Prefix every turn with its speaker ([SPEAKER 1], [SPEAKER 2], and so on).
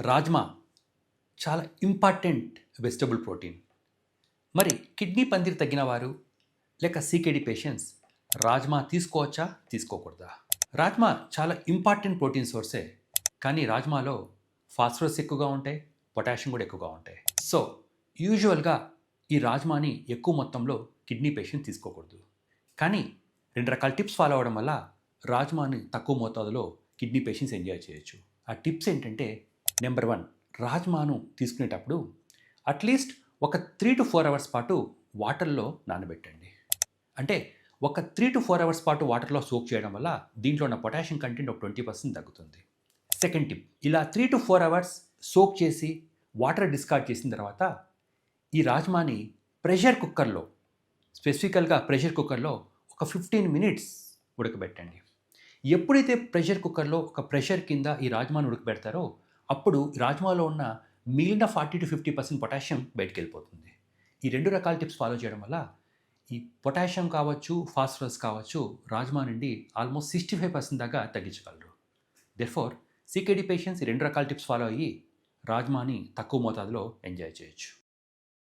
[SPEAKER 1] రాజ్మా చాలా important vegetable protein. మరి kidney పందిరి తగ్గిన వారు లేక సీకేడీ పేషెంట్స్ రాజ్మా తీసుకోవచ్చా? తీసుకోకూడదా? రాజ్మా చాలా ఇంపార్టెంట్ ప్రోటీన్ సోర్సే కానీ రాజ్మాలో ఫాస్ఫరస్ ఎక్కువగా ఉంటాయి పొటాషియం కూడా ఎక్కువగా ఉంటాయి. సో యూజువల్గా ఈ రాజ్మాని ఎక్కువ మొత్తంలో కిడ్నీ పేషెంట్ తీసుకోకూడదు. కానీ రెండు రకాల టిప్స్ ఫాలో అవ్వడం వల్ల రాజ్మాని తక్కువ మోతాదులో కిడ్నీ పేషెంట్స్ ఎంజాయ్ చేయొచ్చు. ఆ టిప్స్ ఏంటంటే నెంబర్ వన్ రాజ్మాను తీసుకునేటప్పుడు అట్లీస్ట్ ఒక త్రీ టు ఫోర్ అవర్స్ పాటు వాటర్లో నానబెట్టండి. అంటే ఒక త్రీ టు ఫోర్ అవర్స్ పాటు వాటర్లో సోక్ చేయడం వల్ల దీంట్లో ఉన్న పొటాషియం కంటెంట్ ఒక ట్వంటీ పర్సెంట్ తగ్గుతుంది. సెకండ్ టిప్ ఇలా three to four hours soak చేసి వాటర్ డిస్కార్డ్ చేసిన తర్వాత ఈ రాజ్మాని ప్రెషర్ కుక్కర్లో స్పెసిఫికల్గా ప్రెషర్ కుక్కర్లో ఒక ఫిఫ్టీన్ మినిట్స్ ఉడకబెట్టండి. ఎప్పుడైతే ప్రెషర్ కుక్కర్లో ఒక ప్రెషర్ కింద ఈ రాజ్మాను ఉడకబెడతారో అప్పుడు రాజ్మాలో ఉన్న మిగిలిన forty to fifty percent potassium బయటకు వెళ్ళిపోతుంది ఈ రెండు రకాల టిప్స్ ఫాలో చేయడం వల్ల ఈ పొటాషియం కావచ్చు ఫాస్ఫరస్ కావచ్చు రాజ్మా నుండి ఆల్మోస్ట్ సిక్స్టీ ఫైవ్ పర్సెంట్ దాకా తగ్గించగలరు. దెర్ఫోర్ సీకేడీ పేషెంట్స్ ఈ రెండు రకాల టిప్స్ ఫాలో అయ్యి రాజ్మాని తక్కువ మోతాదులో ఎంజాయ్ చేయొచ్చు.